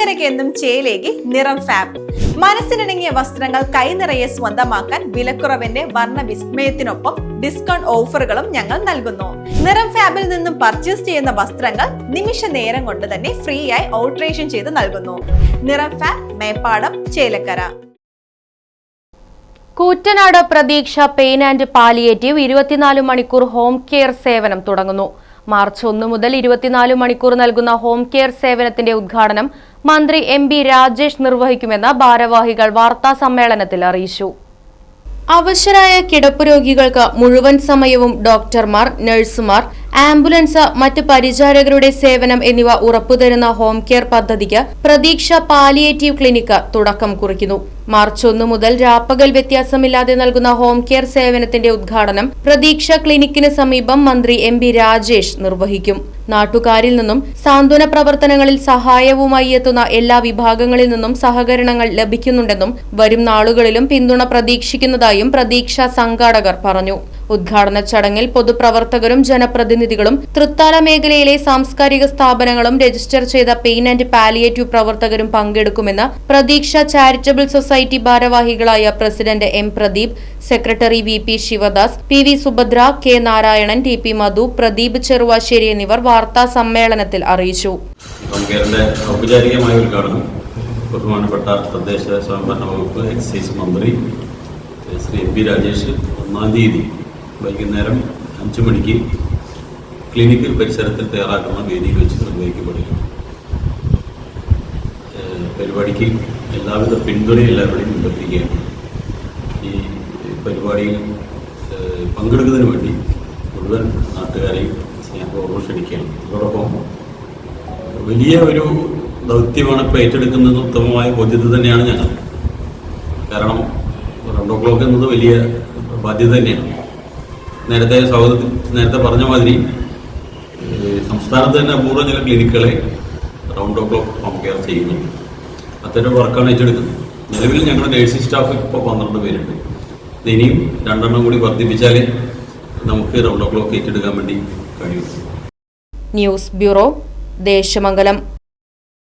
ചേലക്കരയ്ക്ക് എന്നും ചേലേക്ക് നിറം ഫാബ് മനസ്സിനിണങ്ങിയ വസ്ത്രങ്ങൾ കൈനിറയെ സ്വന്തമാക്കാൻ വിലക്കുറവിന്റെ വർണ വിസ്മയത്തിനൊപ്പം ഡിസ്കൗണ്ട് ഓഫറുകളും ഞങ്ങൾ നൽകുന്നു. നിറം ഫാബിൽ നിന്നും പർച്ചേസ് ചെയ്യുന്ന വസ്ത്രങ്ങൾ നിമിഷ നേരം കൊണ്ട് തന്നെ ഫ്രീ ആയി ഓൾട്രേഷൻ ചെയ്ത് നൽകുന്നു. നിറം ഫാബ് മേപ്പാടം ചേലക്കര. കൂറ്റനാട് പ്രതീക്ഷ പെയിൻ ആൻഡ് പാലിയേറ്റീവ് ഇരുപത്തിനാല് മണിക്കൂർ ഹോം കെയർ സേവനം തുടങ്ങുന്നു. മാർച്ച് ഒന്ന് മുതൽ ഇരുപത്തിനാല് മണിക്കൂർ നൽകുന്ന ഹോം കെയർ സേവനത്തിന്റെ ഉദ്ഘാടനം മന്ത്രി എം ബി രാജേഷ് നിർവഹിക്കുമെന്ന് ഭാരവാഹികൾ വാർത്താ സമ്മേളനത്തിൽ അറിയിച്ചു. അവശരായ കിടപ്പ് രോഗികൾക്ക് മുഴുവൻ സമയവും ഡോക്ടർമാർ നഴ്സുമാർ ആംബുലൻസ് മറ്റ് പരിചാരകരുടെ സേവനം എന്നിവ ഉറപ്പുതരുന്ന ഹോം കെയർ പദ്ധതിക്ക് പ്രതീക്ഷ പാലിയേറ്റീവ് ക്ലിനിക്ക് തുടക്കം കുറിക്കുന്നു. മാർച്ച് ഒന്ന് മുതൽ രാപ്പകൽ വ്യത്യാസമില്ലാതെ നൽകുന്ന ഹോം കെയർ സേവനത്തിന്റെ ഉദ്ഘാടനം പ്രതീക്ഷ ക്ലിനിക്കിന് സമീപം മന്ത്രി എം ബി രാജേഷ് നിർവഹിക്കും. നാട്ടുകാരിൽ നിന്നും സാന്ത്വന പ്രവർത്തനങ്ങളിൽ സഹായവുമായി എത്തുന്ന എല്ലാ വിഭാഗങ്ങളിൽ നിന്നും സഹകരണങ്ങൾ ലഭിക്കുന്നുണ്ടെന്നും വരും നാളുകളിലും പിന്തുണ പ്രതീക്ഷിക്കുന്നതായും പ്രതീക്ഷ സംഘാടകർ പറഞ്ഞു. ഉദ്ഘാടന ചടങ്ങിൽ പൊതുപ്രവർത്തകരും ജനപ്രതിനിധികളും തൃത്താല മേഖലയിലെ സാംസ്കാരിക സ്ഥാപനങ്ങളും രജിസ്റ്റർ ചെയ്ത പെയിൻ ആൻഡ് പാലിയേറ്റീവ് പ്രവർത്തകരും പങ്കെടുക്കുമെന്ന് പ്രതീക്ഷ ചാരിറ്റബിൾ സൊസൈറ്റി ഭാരവാഹികളായ president M Pradeep secretary V P Sivadas P V Subhadra K Narayanan T P Madhu Pradeep Cheruvassery എന്നിവർ വാർത്താ സമ്മേളനത്തിൽ അറിയിച്ചു. ഔപചാരികമായ ഉദ്ഘാടനം ബഹുമാനപ്പെട്ട തദ്ദേശ സ്വയംഭരണ വകുപ്പ് എക്സൈസ് മന്ത്രി ശ്രീ എം പി രാജേഷ് ഒന്നാം തീയതി വൈകുന്നേരം അഞ്ച് മണിക്ക് ക്ലിനിക്കിൽ പരിസരത്തിൽ തയ്യാറാക്കുന്ന വേദിയിൽ വെച്ച് നിർവഹിക്കപ്പെടുകയാണ്. പരിപാടിക്ക് എല്ലാവിധ പിന്തുണയും എല്ലാവരുടെയും ലഭിക്കുകയാണ് ഈ പരിപാടിയിൽ പങ്കെടുക്കുന്നതിന് വേണ്ടി മുഴുവൻ നാട്ടുകാരെയും സ്നേഹപൂർവം ക്ഷണിക്കുകയാണ്. അതോടൊപ്പം വലിയ ഒരു ദൗത്യമാണ് ഇപ്പോൾ ഏറ്റെടുക്കുന്നത്. ഉത്തമമായ ബോധ്യത തന്നെയാണ് ഞങ്ങൾ. കാരണം റൗണ്ട് ഓ ക്ലോക്ക് എന്നത് വലിയ ബാധ്യത തന്നെയാണ്. നേരത്തെ സ്വാഗതത്തിൽ നേരത്തെ പറഞ്ഞ മാതിരി സംസ്ഥാനത്ത് തന്നെ പൂർവ ചില ക്ലിനിക്കുകളെ round o clock home care ചെയ്യുന്നുണ്ട്. അത്തരം വർക്കാണ് ഏറ്റെടുക്കുന്നത് നിലവിൽ ഞങ്ങളുടെ നേഴ്സിംഗ് സ്റ്റാഫ് ഇപ്പോൾ പന്ത്രണ്ട് പേരുണ്ട്. ഇനിയും രണ്ടെണ്ണം കൂടി വർദ്ധിപ്പിച്ചാലേ നമുക്ക് റൗണ്ട് ഓ ക്ലോക്ക് ഏറ്റെടുക്കാൻ വേണ്ടി കഴിയും. News bureau Desamangalam.